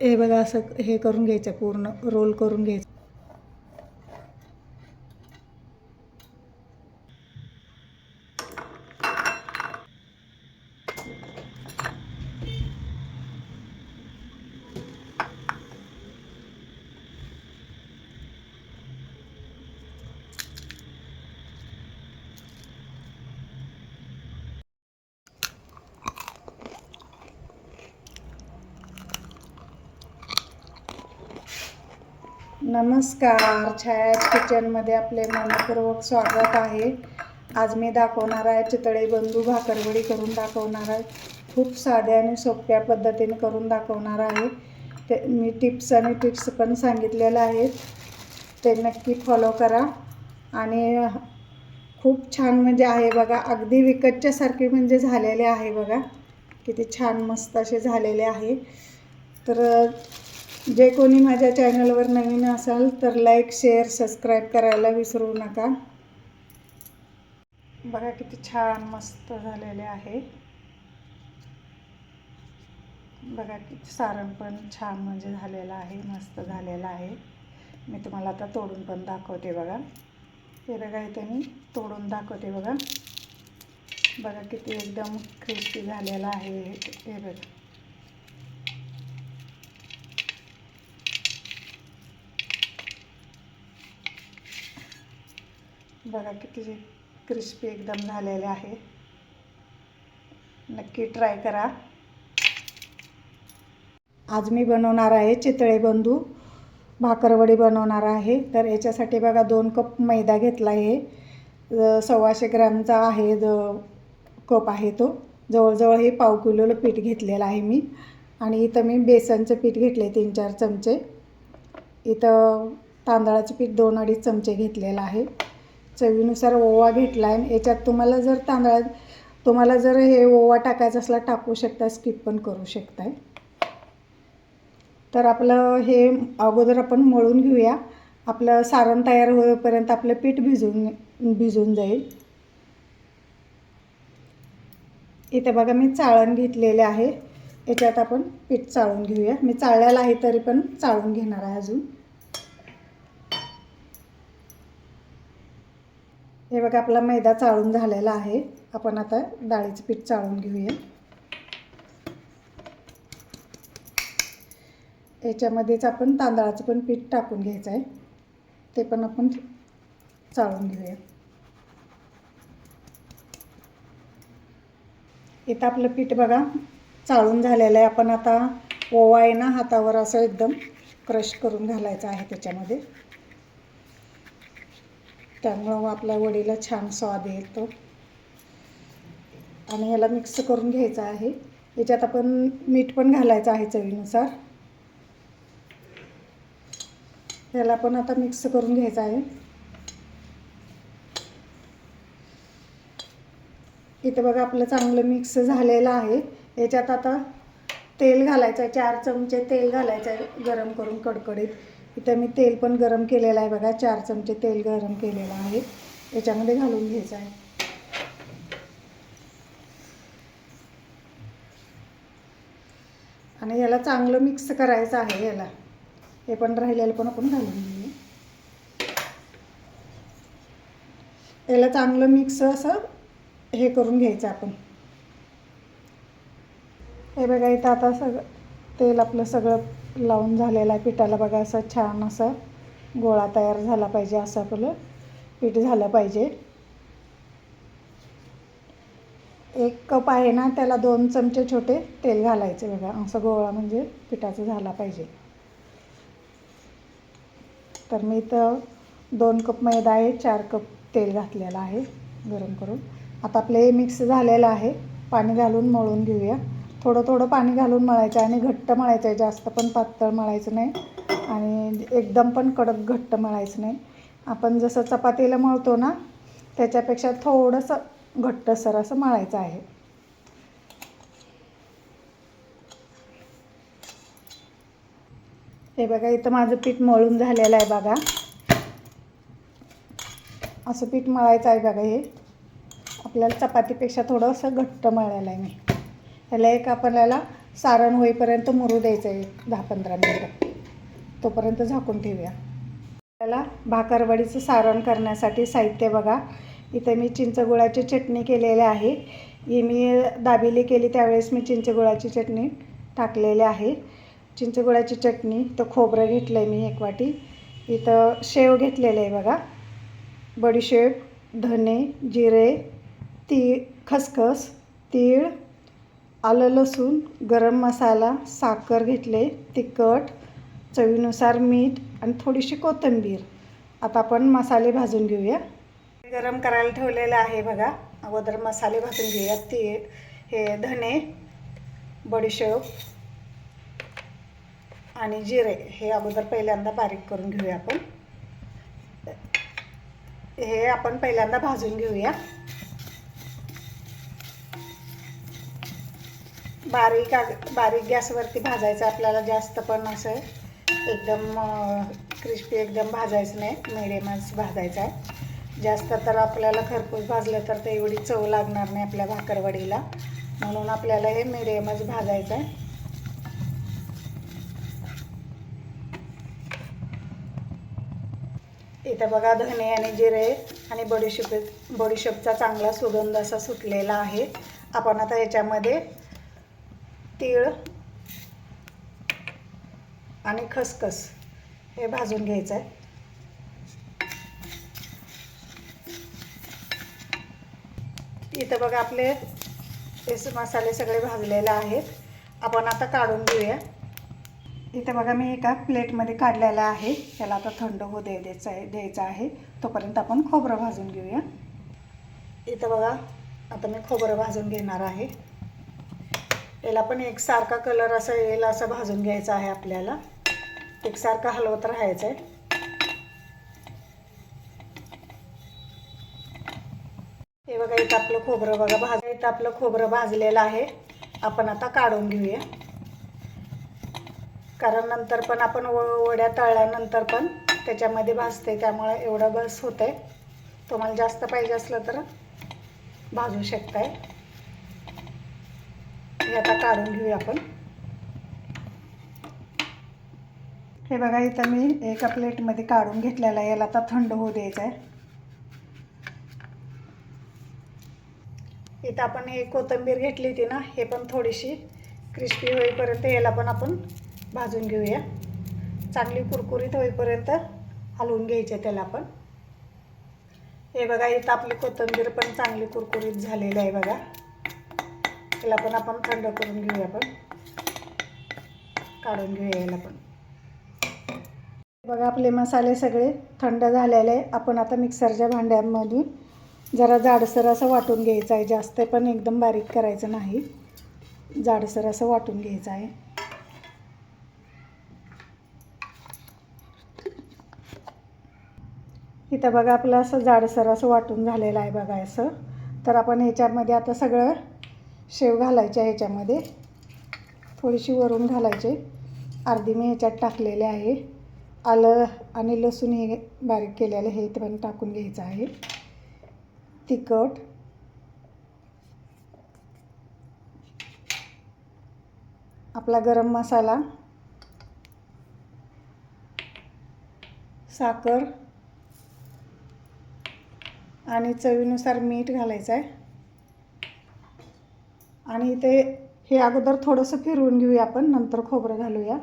हे बघा असं हे करून घ्यायचं पूर्ण रोल करून घ्यायचं. नमस्कार छायाच किचनमध्ये आपले मनपूर्वक स्वागत आहे. आज मी दाखवणार आहे चितळे बंधू भाकरवडी करून दाखवणार आहे. खूप साध्या आणि सोप्या पद्धतीने करून दाखवणार आहे. ते मी टिप्स आणि टिप्स पण सांगितलेल्या आहेत. ते नक्की फॉलो करा. आणि खूप छान म्हणजे आहे बघा अगदी विकतच्यासारखे म्हणजे झालेले आहे बघा. किती छान मस्त असे झालेले आहे. तर जे कोणी माझ्या चॅनलवर नवीन असाल तर लाईक शेअर सबस्क्राईब करायला विसरू नका. बघा किती छान मस्त झालेले आहे. बघा किती सारण पण छान म्हणजे झालेलं आहे मस्त झालेलं आहे. मी तुम्हाला आता तोडून पण दाखवते बघा. हे बघा इथे मी तोडून दाखवते बघा. बघा किती एकदम क्रिस्पी झालेलं आहे हे हे बघा. बघा किती क्रिस्पी एकदम झालेले आहे. नक्की ट्राय करा. आज मी बनवणार आहे चितळे बंधू. भाकरवडी बनवणार आहे. तर याच्यासाठी बघा दोन कप मैदा घेतला आहे. सव्वाशे ग्रॅमचा आहे ज कप आहे तो. जवळजवळ हे पाव किलोला पीठ घेतलेलं आहे मी. आणि इथं मी बेसनचं पीठ घेतले तीन चार चमचे. इथं तांदळाचं पीठ दोन अडीच चमचे घेतलेलं आहे. चवीनुसार ओवा घेतला आहे याच्यात तुम्हाला जर तांदळा तुम्हाला जर हे ओवा टाकायचा असला टाकू शकता स्किप पण करू शकताय. तर आपलं हे अगोदर आपण मळून घेऊया. आपलं सारण तयार होईपर्यंत आपलं पीठ भिजून भिजून जाईल. इथे बघा मी चाळण घेतलेले आहे. याच्यात आपण पीठ चाळून घेऊया. मी चाळलेलं आहे तरी पण चाळून घेणार आहे अजून. हे बघा आपला मैदा चाळून झालेला आहे. आपण आता डाळीचं पीठ चाळून घेऊया. याच्यामध्येच आपण तांदळाचं पण पीठ टाकून घ्यायचं आहे. ते पण आपण चाळून घेऊया. इथं आपलं पीठ बघा चाळून झालेलं आहे. आपण आता ओवा आहे ना हातावर असं एकदम क्रश करून घालायचं आहे त्याच्यामध्ये. त्यामुळं आपल्या वडीला छान स्वाद येतो. आणि ह्याला मिक्स करून घ्यायचं आहे. याच्यात आपण मीठ पण घालायचं आहे चवीनुसार. याला पण आता मिक्स करून घ्यायचं आहे. इथं बघा आपलं चांगलं मिक्स झालेलं आहे. याच्यात आता तेल घालायचं आहे. चार चमचे तेल घालायचं आहे गरम करून कडकडीत. इथं मी तेल पण गरम केलेलं आहे बघा चार चमचे तेल गरम केलेलं आहे. याच्यामध्ये घालून घ्यायचं आहे. आणि याला चांगलं मिक्स करायचं आहे याला. हे पण राहिलेलं पण आपण घालून घेऊया. याला चांगलं मिक्स असं हे करून घ्यायचं आपण. हे बघा इथं आता सगळं तेल आपलं सगळं लावून झालेला आहे पिठाला बघा असं छान असं गोळा तयार झाला पाहिजे असं आपलं पीठ झालं पाहिजे. एक कप आहे ना त्याला दोन चमचे छोटे तेल घालायचे बघा असं गोळा म्हणजे पिठाचं झाला पाहिजे. तर मी इथं दोन कप मैदा आहे चार कप तेल घातलेलं आहे गरम करून. आता आपलं हे मिक्स झालेलं आहे पाणी घालून मळून घेऊया. थोडं थोडं पाणी घालून मळायचं आणि घट्ट मळायचं आहे जास्त पण पातळ मळायचं नाही. आणि एकदम पण कडक घट्ट मळायचं नाही. आपण जसं चपातीला मळतो ना त्याच्यापेक्षा थोडंसं घट्टसर असं मळायचं आहे. हे बघा इथं माझं पीठ मळून झालेलं आहे बघा. असं पीठ मळायचं आहे बघा हे. आपल्याला चपातीपेक्षा थोडंसं घट्ट मळायला आहे मी. ह्याला एक आपल्याला सारण होईपर्यंत मुरू द्यायचं आहे दहा पंधरा मिनटं. तोपर्यंत झाकून ठेवूया. आपल्याला भाकरवडीचं सारण करण्यासाठी साहित्य बघा. इथं मी चिंचगुळाची चटणी केलेली आहे. ही मी दाबिली केली त्यावेळेस मी चिंचगुळाची चटणी टाकलेली आहे. चिंचगुळाची चटणी तर खोबरं घेतलं आहे मी एक वाटी. इथं शेव घेतलेलं आहे बघा. बडीशेप धने जिरे ती खसखस तीळ आलं लसूण गरम मसाला साखर घेतले तिखट चवीनुसार मीठ आणि थोडीशी कोथिंबीर. आता आपण मसाले भाजून घेऊया. गरम करायला ठेवलेलं आहे बघा. अगोदर मसाले भाजून घेऊया. ती हे धने बडीशेप आणि जिरे हे अगोदर पहिल्यांदा बारीक करून घेऊया आपण. हे आपण पहिल्यांदा भाजून घेऊया. बारीक आग- बारीक गॅसवरती भाजायचं आपल्याला जास्त पण असं एकदम क्रिस्पी एकदम भाजायचं नाही. मिडियमच भाजायचं आहे. जास्त तर आपल्याला खरपूस भाजलं तर ते एवढी चव लागणार नाही आपल्या भाकरवडीला. म्हणून आपल्याला हे मिडियमच भाजायचं आहे. इथं बघा धने आणि जिरे आणि बडीशेप बडीशेपचा चांगला सुगंध असा सुटलेला आहे. आपण आता याच्यामध्ये तीळ आणि खसखस हे भाजून घ्यायचं आहे इथं बघा आपले हे मसाले सगळे भाजलेले आहेत. आपण आता काढून घेऊया. इथं बघा मी एका प्लेटमध्ये काढलेला आहे. त्याला आता थंड होऊ दे द्यायचं आहे द्यायचं आहे. तोपर्यंत आपण खोबरं भाजून घेऊया. इथं बघा आता मी खोबरं भाजून घेणार आहे. याला पण एकसारखा कलर असं येईल असं भाजून घ्यायचा आहे आपल्याला. एकसारखा हलवत राहायचं आहे हे बघा इथं आपलं खोबरं बघा भाज इथं आपलं खोबरं भाजलेलं आहे. आपण आता काढून घेऊया. कारण नंतर पण आपण व वड्या तळल्यानंतर पण त्याच्यामध्ये भाजते त्यामुळे एवढं बस होतं आहे तुम्हाला जास्त पाहिजे असलं तर भाजू शकताय. हे आता काढून घेऊया आपण. हे बघा इथं मी एका प्लेटमध्ये काढून घेतलेला याला आता थंड होऊ द्यायचं आहे. इथं आपण हे कोथिंबीर घेतली होती ना हे पण थोडीशी क्रिस्पी होईपर्यंत याला पण आपण भाजून घेऊया. चांगली कुरकुरीत होईपर्यंत हलवून घ्यायचे त्याला आपण हे बघा इथं आपली कोथिंबीर पण चांगली कुरकुरीत झालेली आहे बघा. त्याला पण आपण थंड करून घेऊया आपण काढून घेऊया याला पण. बघा आपले मसाले सगळे थंड झालेले आपण आता मिक्सरच्या भांड्यांमधून जरा जाडसर असं वाटून घ्यायचं आहे. जास्त पण एकदम बारीक करायचं नाही. जाडसर असं वाटून घ्यायचं आहे. इथं बघा आपलं असं जाडसर असं वाटून झालेलं आहे बघा असं. तर आपण ह्याच्यामध्ये आता सगळं शेव घालायच्या ह्याच्यामध्ये थोडीशी वरून घालायचे. अर्धी मी ह्याच्यात टाकलेले आहे. आलं आणि लसूण हे बारीक केलेलं हे पण टाकून घ्यायचं आहे. तिखट. आपला गरम मसाला. साखर. आणि चवीनुसार मीठ घालायचं आहे. आणि ते हे अगोदर थोडंसं फिरवून घेऊया आपण नंतर खोबरं घालूया.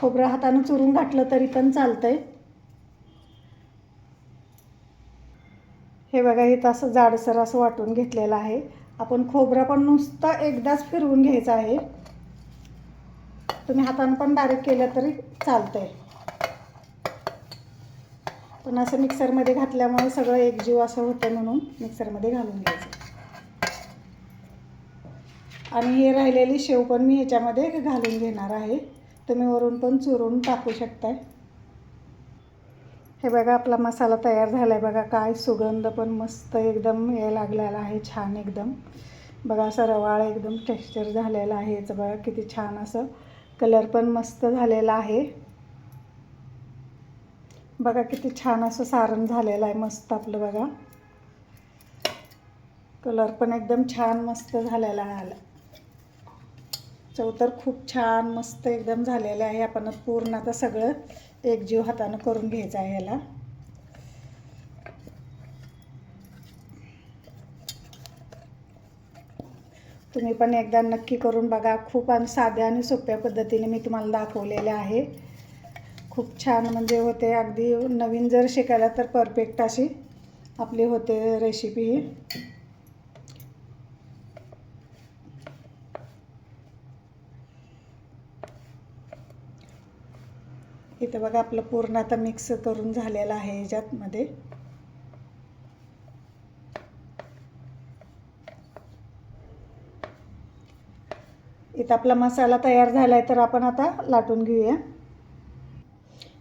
खोबरं हातानं चुरून घातलं तरी पण चालतं आहे हे बघा इथं असं जाडसर असं वाटून घेतलेलं आहे. आपण खोबरं पण नुसतं एकदाच फिरवून घ्यायचं आहे. तुम्ही हातानं पण डायरेक्ट केलं तरी चालतंय. पण असं मिक्सरमध्ये घातल्यामुळे सगळं एकजीव असं होतं म्हणून मिक्सरमध्ये घालून घ्यायचं. आणि हे राहिलेली शेव पण मी ह्याच्यामध्ये घालून घेणार आहे. तुम्ही वरून पण चुरून टाकू शकताय. हे बघा आपला मसाला तयार झाला आहे बघा काय सुगंध पण मस्त एकदम हे लागलेला आहे छान एकदम. बघा असं रवाळ एकदम टेक्स्चर झालेलं आहे. याचं बघा किती छान असं कलर पण मस्त झालेला आहे. बघा किती छान असं सारण झालेलं आहे मस्त आपलं बघा. कलर पण एकदम छान मस्त झालेला आहे. चव तर खूप छान मस्त एकदम झालेलं आहे. आपण पूर्ण आता सगळं एकजीव हातानं करून घ्यायचं आहे ह्याला तुम्ही पण एकदा नक्की करून बघा. खूप आणि साध्या आणि सोप्या पद्धतीने मी तुम्हाला दाखवलेले आहे. खूप छान म्हणजे होते. अगदी नवीन जर शिकायला तर परफेक्ट अशी आपली होते रेसिपी ही. इथं बघा आपलं पूर्ण आता मिक्स करून झालेलं आहे ह्याच्यातमध्ये इथं आपला मसाला तयार झाला आहे तर आपण आता लाटून घेऊया.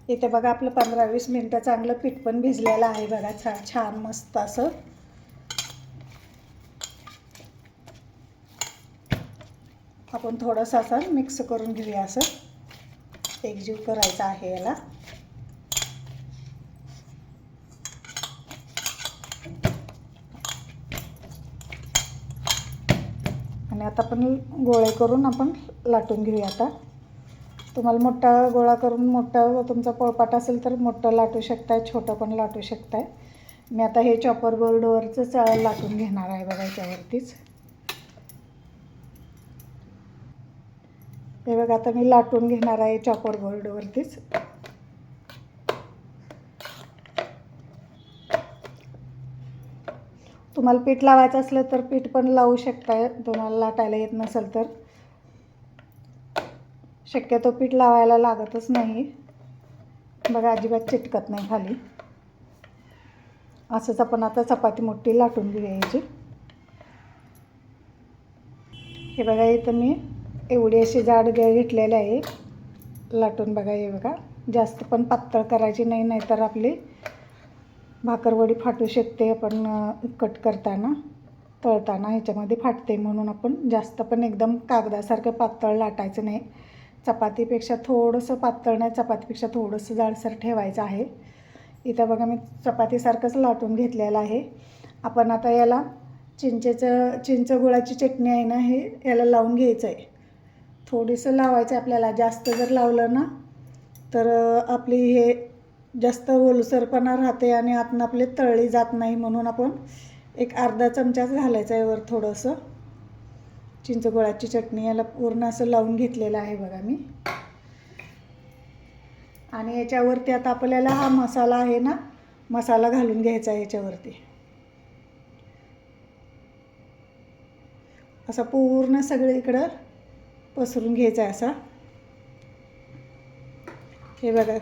इथे बघा आपलं पंधरा वीस मिनटं चांगलं पीठ पण भिजलेलं आहे बघा छान छान मस्त असं. आपण थोडंसं असं मिक्स करून घेऊया असं. एकजीव करायचा आहे याला. आणि आता आपण गोळे करून आपण लाटून घेऊया आता. तुम्हाला मोठा गोळा करून मोठा तुमचा पोळपाट असेल तर मोठं लाटू शकताय छोटं पण लाटू शकताय. मी आता हे चॉपर बोर्डवरचंच लाटून घेणार आहे बघा याच्यावरतीच. हे बघा आता मी लाटून घेणार आहे चॉपर बोर्डवरतीच तुम्हाला पीठ लावायचं असलं तर पीठ पण लावू शकताय तुम्हाला लाटायला येत नसेल तर. शक्यतो पीठ लावायला लागतच नाही. बघा अजिबात चिटकत नाही खाली. असंच आपण आता चपाती मोठी लाटून घ्यायची हे बघा इथं मी एवढी अशी जाड गळ घेतलेली आहे. लाटून बघा हे बघा. जास्त पण पातळ करायची नाही नाहीतर आपली भाकरवडी फाटू शकते आपण कट करताना तळताना. ह्याच्यामध्ये फाटते म्हणून आपण जास्त पण एकदम कागदासारखं पातळ लाटायचं नाही. चपातीपेक्षा थोडंसं पातळ नाही चपातीपेक्षा थोडंसं जाडसर ठेवायचं आहे. इथं बघा मी चपातीसारखंच लाटून घेतलेलं आहे. आपण आता याला चिंचेचं चिंच गुळाची चटणी आहे ना हे याला लावून घ्यायचं आहे थोडीसं लावायचं आहे आपल्याला. जास्त जर लावलं ना तर आपली हे जास्त ओलसरपणा राहते आणि आतनं आपले तळली जात नाही म्हणून आपण एक अर्धा चमचाच घालायचा आहे वर थोडंसं. चिंचगोळाची चटणी याला पूर्ण असं लावून घेतलेलं आहे बघा मी. आणि याच्यावरती आता आपल्याला हा मसाला आहे ना मसाला घालून घ्यायचा आहे याच्यावरती. असा पूर्ण सगळं इकडं पसरून घ्यायचा आहे असा. हे बघा.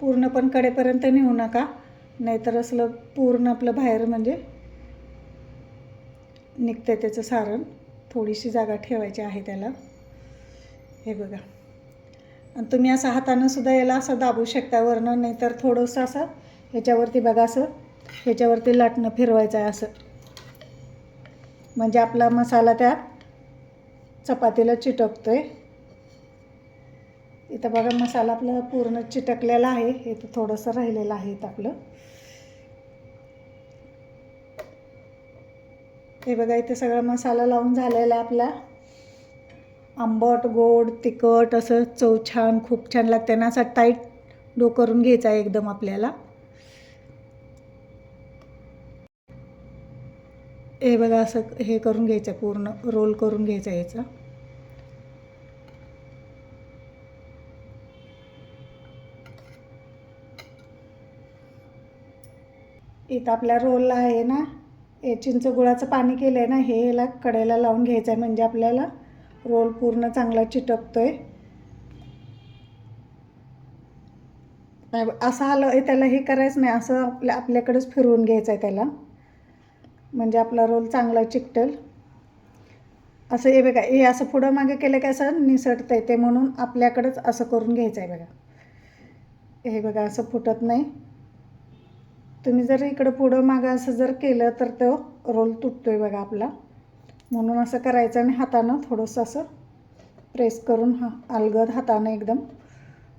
पूर्ण पण कडेपर्यंत नेऊ नका नाहीतर असलं पूर्ण आपलं बाहेर म्हणजे निघते त्याचं सारण. थोडीशी जागा ठेवायची आहे त्याला. हे बघा. आणि तुम्ही असं हातानं सुद्धा याला असं दाबू शकता वरनं नाहीतर थोडंसं असं ह्याच्यावरती बघा असं ह्याच्यावरती लाटणं फिरवायचं आहे असं. म्हणजे आपला मसाला त्या चपातीला चिटकतो आहे इथं बघा मसाला आपला पूर्ण चिटकलेला आहे. इथं थोडंसं राहिलेलं आहे इथं आपलं. हे बघा इथे सगळा मसाला लावून झालेला आहे आपला. आंबट गोड तिखट असं चव छान खूप छान लागते. ना असा टाईट डो करून घ्यायचा आहे एकदम आपल्याला. हे बघा असं हे करून घ्यायचं आहे पूर्ण रोल करून घ्यायचा आहे याचा. इथं आपल्या रोलला आहे ना हे चिंच गुळाचं पाणी केलं आहे ना हे याला कडेला लावून घ्यायचं आहे म्हणजे आपल्याला रोल पूर्ण चांगला चिटकतो आहे असं आलं त्याला हे करायचं नाही असं आपल्या आपल्याकडेच फिरवून घ्यायचं आहे त्याला. म्हणजे आपला रोल चांगला चिकटेल. असं हे बघा हे असं पुढं मागे केलं की असं निसटतं आहे ते म्हणून आपल्याकडंच असं करून घ्यायचं आहे बघा. हे बघा असं फुटत नाही. तुम्ही जर इकडं पुढं मागं असं जर केलं तर तो रोल तुटतो आहे बघा आपला. म्हणून असं करायचं आणि हातानं थोडंसं असं प्रेस करून हा अलगद हातानं एकदम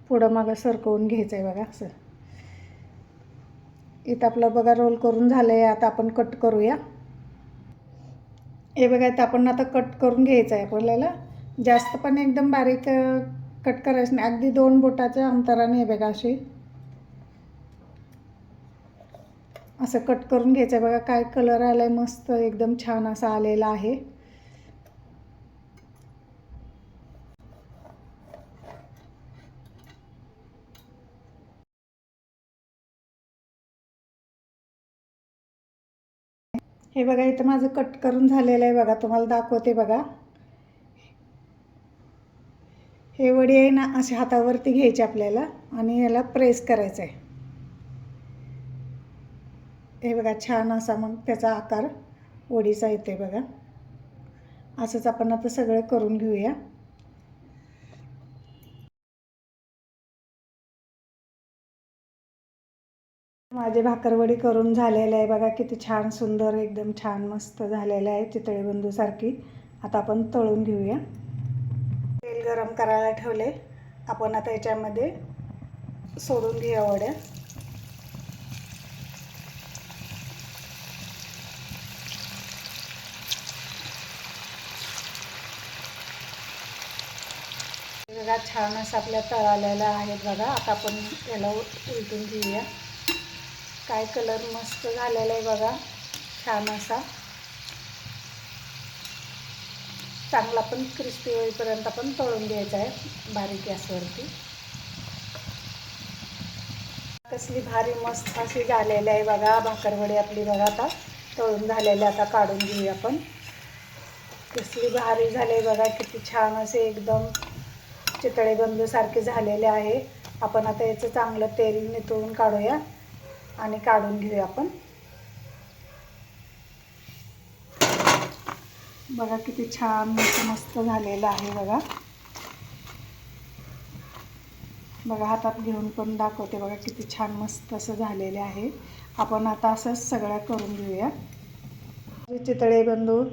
पुढं मागं सरकवून घ्यायचं आहे बघा असं. इथं आपलं बघा रोल करून झालं आहे आता आपण कट करूया. हे बघा इथं आपण आता कट करून घ्यायचं आहे आपल्याला. जास्त पण एकदम बारीक कट करायचं नाही. अगदी दोन बोटाच्या अंतराने हे बघा अशी. असं कट करून घ्यायचं आहे. बघा काय कलर आला आहे मस्त एकदम छान असा आलेला आहे. हे बघा इथं माझं कट करून झालेलं आहे बघा तुम्हाला दाखवते बघा. हे वडी आहे ना असे हातावरती घ्यायचे आपल्याला आणि याला प्रेस करायचं आहे. हे बघा छान असा मग त्याचा आकार वडीचा येते बघा. असंच आपण आता सगळं करून घेऊया. माझे भाकरवडी करून झालेले आहे. बघा किती छान सुंदर एकदम छान मस्त झालेलं आहे चितळेबंधूसारखी आता आपण तळून घेऊया. तेल गरम करायला ठेवले. आपण आता याच्यामध्ये सोडून घेऊया वड्या. बघा छान असं आपल्या तळालेलं आहेत बघा. आता आपण याला उलटून घेऊया. काय कलर मस्त झालेला आहे बघा. छान असा. चांगला पण क्रिस्पी होईपर्यंत आपण तळून घ्यायचा आहे बारीक गॅसवरती. कसली भारी मस्त अशी झालेली आहे बघा भाकरवडी आपली बघा आता. तळून झालेली आता काढून घेऊया आपण. कसली भारी झाले बघा किती छान असे एकदम चितळेबंदूसारखे झालेले आहे. आपण आता याचं चांगलं तेल नितळून काढूया. आणि काढून घेऊया आपण. बघा किती छान मस्त झालेलं आहे बघा. बघा हातात घेऊन पण दाखवते बघा किती छान मस्त असं झालेले आहे. आपण आता असंच सगळ्या करून घेऊया. चितळे बंधू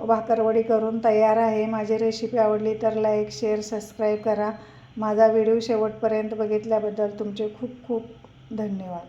भाकरवडी करून तयार आहे. माझी रेसिपी आवडली तर लाईक शेअर सबस्क्राईब करा. माझा व्हिडिओ शेवटपर्यंत बघितल्याबद्दल तुमचे खूप खूप धन्यवाद.